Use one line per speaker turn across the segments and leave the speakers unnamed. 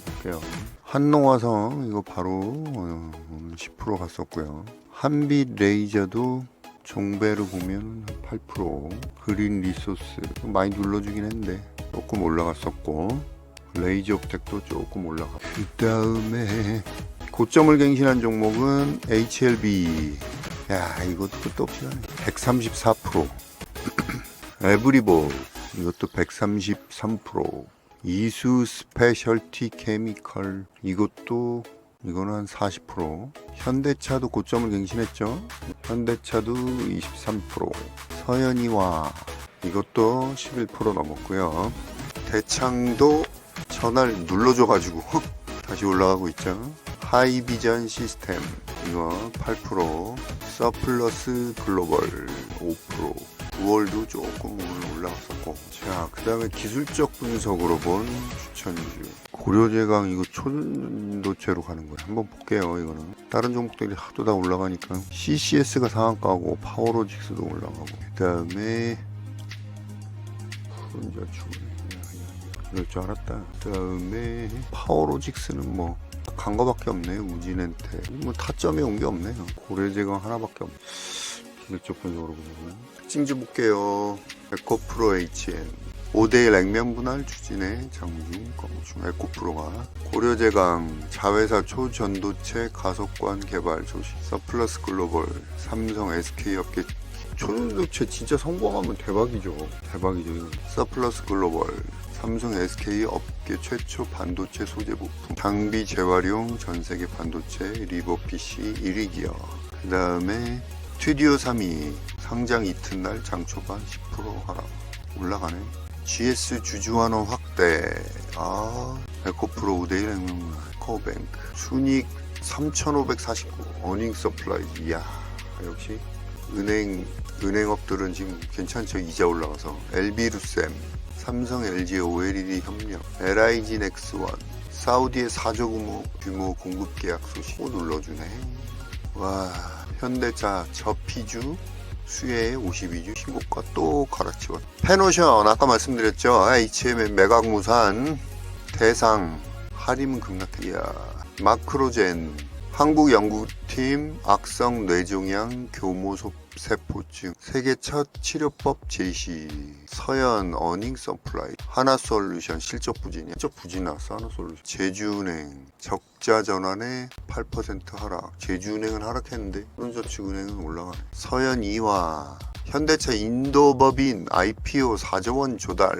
볼게요. 한농화성 이거 바로 어, 오늘 10% 갔었고요. 한빛 레이저도 종배로 보면 8% 그린 리소스 많이 눌러주긴 했는데 조금 올라갔었고 레이저 업텍도 조금 올라가. 그 다음에 고점을 갱신한 종목은 HLB. 야 이것도 끝도 없이 가네. 134%. 에브리볼 이것도 133%. 이수 스페셜티 케미컬 이것도 이거는 한 40%. 현대차도 고점을 갱신했죠. 현대차도 23%. 서현이와 이것도 11% 넘었고요. 대창도 전화를 눌러줘 가지고 다시 올라가고 있죠. 하이비전 시스템 이거 8%, 서플러스 글로벌 5%, 9월도 조금 오늘 올라갔었고 자 그 다음에 기술적 분석으로 본 추천주 고려제강 이거 초전도체로 가는 거예요 한번 볼게요 이거는 다른 종목들이 하도 다 올라가니까 CCS가 상한가고 파워로직스도 올라가고 그 다음에 푸른자축 이럴 줄 알았다. 그 다음에 파워로직스는 뭐 간 거밖에 없네요. 우진한테 뭐 타점이 온 게 없네요. 고래제강 하나밖에 없네. 기술적 분석으로 보면 특징주 볼게요. 에코프로 HN 5대1 액면 분할 추진의 장중 건중 에코프로가 고려제강 자회사 초전도체 가속관 개발 조시 서플러스 글로벌 삼성 SK 업계 초전도체 진짜 성공하면 대박이죠. 대박이죠. 이건. 서플러스 글로벌 삼성 SK 업계 최초 반도체 소재 부품 장비 재활용 전 세계 반도체 리버 PC 1위 기업 그 다음에 스튜디오 3위 상장 이튿날 장 초반 10% 하락 올라가네. GS 주주환원 확대. 아 에코프로 5대1 행동만 코어뱅크. 순익 3549 어닝 서플라이. 이야. 역시 은행 은행업들은 지금 괜찮죠? 이자 올라가서. LB루셈. 삼성 LG OLED 협력. LIG 넥스원. 사우디의 4조 규모, 규모 공급 계약 소식. 또 눌러주네. 와 현대차 저피주 수혜의 52주 신고가 또 갈아치웠 페노션 아까 말씀드렸죠? HM의 매각무산 대상 할인 급락이야. 마크로젠 한국 연구팀 악성 뇌종양 교모소 세포증 세계 첫 치료법 제시. 서현 어닝 서플라이. 하나 솔루션 실적 부진이 실적 부진 나왔어 하나 솔루션. 제주은행. 적자 전환에 8% 하락. 제주은행은 하락했는데 현저축은행은 올라가네. 서현 이화 현대차 인도법인 IPO 4조 원 조달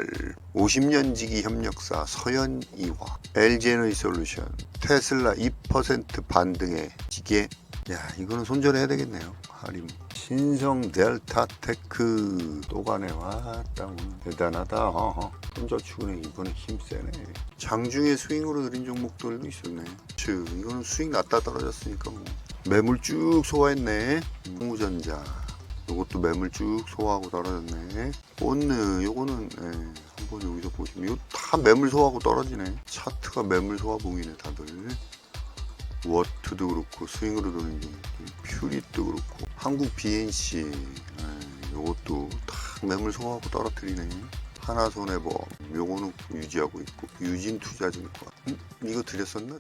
50년 지기 협력사 서현 이화 LG에너지 솔루션 테슬라 2% 반등에 기계. 야 이거는 손절해야 되겠네요. 할인 신성 델타 테크. 또 가네. 왔다 대단하다. 어허. 손저축은행 이번에 힘세네. 장중에 스윙으로 들인 종목들도 있었네. 즉 이거는 스윙 났다 떨어졌으니까 뭐. 매물 쭉 소화했네. 홍우전자 요것도 매물 쭉 소화하고 떨어졌네. 온느 요거는 예, 한번 여기서 보시면 이거 다 매물 소화하고 떨어지네. 차트가 매물 소화봉이네 다들. 워트도 그렇고 스윙으로 도는 중 퓨리도 그렇고. 한국 BNC 예, 요것도 다 매물 소화하고 떨어뜨리네. 하나 손해보험 요거는 유지하고 있고 유진투자증권. 음? 이거 드렸었나?